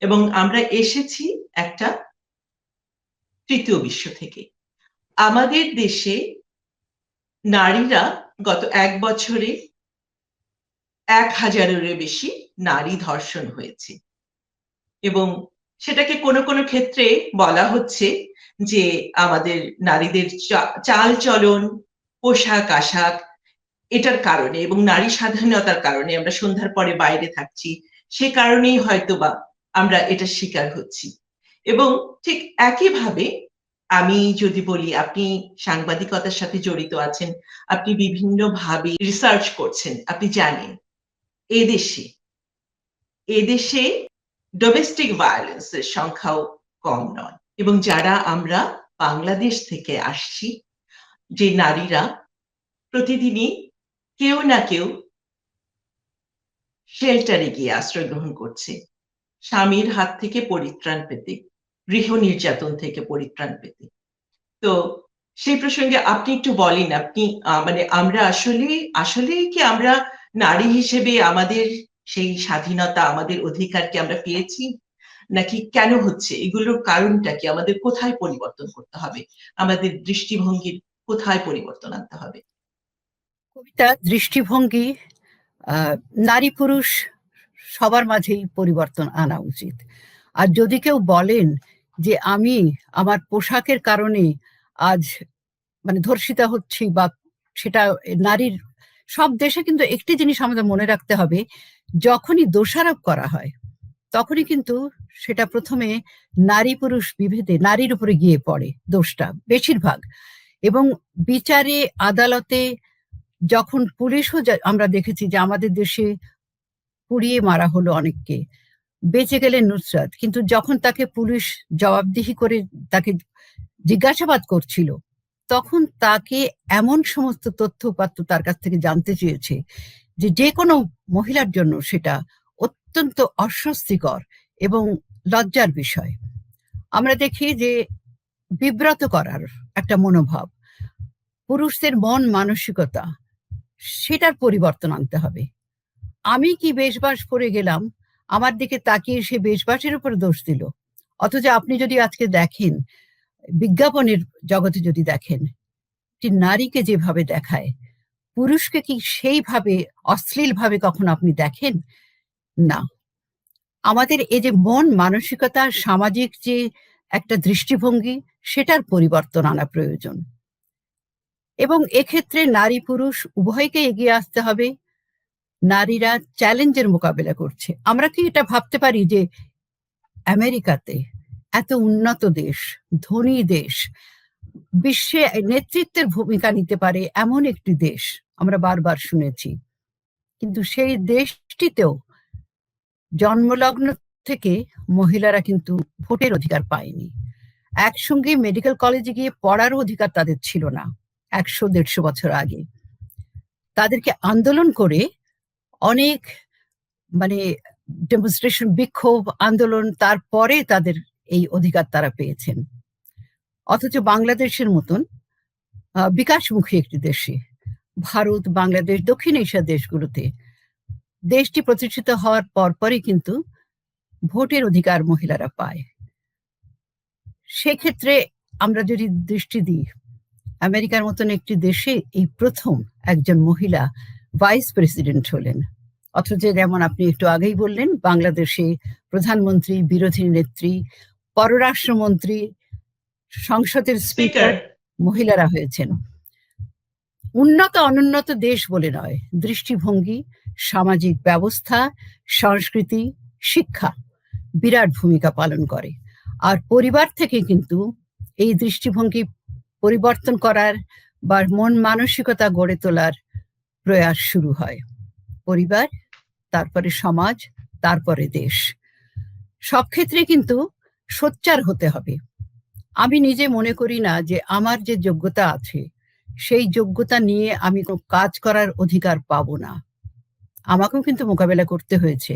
এবং আমরা এসেছি একটা তৃতীয় বিশ্ব থেকে। আমাদের দেশে নারীরা গত এক বছরে এক হাজারেরও বেশি নারী ধর্ষণ হয়েছে। এবং সেটাকে কোনো কোনো ক্ষেত্রে বলা হচ্ছে যে আমাদের নারীদের চাল চলন, পোশাক আশাক এটার কারণে এবং নারী স্বাধীনতার কারণে আমরা সন্ধ্যার পরে বাইরে থাকছি, সে কারণেই হয়তোবা আমরা এটা শিকার হচ্ছি এবং ঠিক একইভাবে আমি যদি বলি, আপনি সাংবাদিকতার সাথে জড়িত আছেন, আপনি বিভিন্ন ভাবে রিসার্চ করছেন, আপনি জানেন, এদেশে এদেশে ডোমেস্টিক ভায়োলেন্সের সংখ্যাও কম নয়। এবং যারা আমরা বাংলাদেশ থেকে আসছি, যে নারীরা প্রতিদিনই কেউ না কেউ শেল্টারে গিয়ে আশ্রয় গ্রহণ করছে। স্বামীর হাত থেকে পরিত্রাণ পেতে, গৃহ নির্যাতন থেকে পরিত্রাণ পেতে। তো সেই প্রসঙ্গে আপনি একটু বলেন, আপনি মানে আমরা আসলে আসলে কি আমরা নারী হিসেবে আমাদের সেই স্বাধীনতা, আমাদের অধিকারকে আমরা পেয়েছি? নাকি কেন হচ্ছে? এগুলোর কারণটা কি? আমাদের কোথায় পরিবর্তন করতে হবে? আমাদের দৃষ্টিভঙ্গির কোথায় পরিবর্তন আনতে হবে? কবিতা, দৃষ্টিভঙ্গি নারী পুরুষ সবার মাঝেই পরিবর্তন আনা উচিত। আর যদি কেউ বলেন যে আমি আমার পোশাকের কারণে আজ মানে ধর্ষিতা হচ্ছি বা সেটা নারীর সব দেশে কিন্তু একটি জিনিস আমাদের মনে রাখতে হবে, যখনই দোষারোপ করা হয়, তখনই কিন্তু সেটা প্রথমে নারী পুরুষ বিভেদে, নারীর উপরে গিয়ে পড়ে দোষটা বেশিরভাগ। এবং বিচারে, আদালতে যখন পুলিশও আমরা দেখেছি যে আমাদের দেশে পুড়িয়ে মারা হলো অনেককে। বেঁচে গেলেন নুসরাত, কিন্তু যখন তাকে পুলিশ জবাবদিহি করে তাকে জিজ্ঞাসাবাদ করছিল, তখন তাকে এমন সমস্ত তথ্য উপাত্ত তার কাছ থেকে জানতে চেয়েছে যে যে কোনো মহিলার জন্য সেটা অত্যন্ত অস্বস্তিকর এবং লজ্জার বিষয়। আমরা দেখি যে বিব্রত করার একটা মনোভাব, পুরুষদের মন মানসিকতা, সেটার পরিবর্তন আনতে হবে। আমি কি বেশবাস করে গেলাম? আমার দিকে তাকিয়ে সে বেশবাসের উপর দোষ দিল। অথচ আপনি যদি আজকে দেখেন, বিজ্ঞাপনের জগতে যদি দেখেন, একটি নারীকে যেভাবে দেখায়, পুরুষকে কি সেইভাবে অশ্লীল ভাবে কখন আপনি দেখেন? না। আমাদের এই যে মন, মানসিকতা, সামাজিক যে একটা দৃষ্টিভঙ্গি, সেটার পরিবর্তন আনা প্রয়োজন। এবং এক্ষেত্রে নারী পুরুষ উভয়কে এগিয়ে আসতে হবে। নারীরা চ্যালেঞ্জের মোকাবেলা করছে। আমরা কি এটা ভাবতে পারি যে আমেরিকাতে এত উন্নত দেশ, ধনী দেশ, বিশ্বে নেতৃত্বের ভূমিকা নিতে পারে এমন একটি দেশ আমরা বারবার শুনেছি। কিন্তু সেই দেশটিতেও জন্মলগ্ন থেকে মহিলারা কিন্তু ভোটের অধিকার পায়নি। একসঙ্গে মেডিকেল কলেজে গিয়ে পড়ারও অধিকার তাদের ছিল না একশো দেড়শো বছর আগে। তাদেরকে আন্দোলন করে অনেক মানে ডেমনস্ট্রেশন বিক্ষোভ, আন্দোলন, তারপরে তাদের এই অধিকার তারা পেয়েছেন। অথচ বাংলাদেশের মতন বিকাশমুখী একটি দেশে, ভারত, বাংলাদেশ, দক্ষিণ এশিয়া দেশগুলোতে, দেশটি প্রতিষ্ঠিত হওয়ার পরপরই কিন্তু ভোটের অধিকার মহিলারা পায়। সেক্ষেত্রে আমরা যদি দৃষ্টি দিই, আমেরিকার মতন একটি দেশে এই প্রথম একজন মহিলা ভাইস প্রেসিডেন্ট হলেন। অথচ যেমন আপনি একটু আগেই বললেন বাংলাদেশে প্রধানমন্ত্রী বিরোধী নেত্রী পররাষ্ট্রমন্ত্রী সংসদের স্পিকার মহিলারা হয়েছেন। উন্নত অনুন্নত দেশ বলে নয় দৃষ্টিভঙ্গি সামাজিক ব্যবস্থা সংস্কৃতি শিক্ষা বিরাট ভূমিকা পালন করে। আর পরিবার থেকে কিন্তু এই দৃষ্টিভঙ্গি পরিবর্তন করার বা মন মানসিকতা গড়ে তোলার প্রয়াস শুরু হয়। পরিবার, তারপরে সমাজ, তারপরে দেশ। সব ক্ষেত্রে কিন্তু সোচ্চার হতে হবে। আমি নিজে মনে করি না যে আমার যে যোগ্যতা আছে, সেই যোগ্যতা নিয়ে আমি কাজ করার অধিকার পাব না। আমাকেও কিন্তু মোকাবেলা করতে হয়েছে।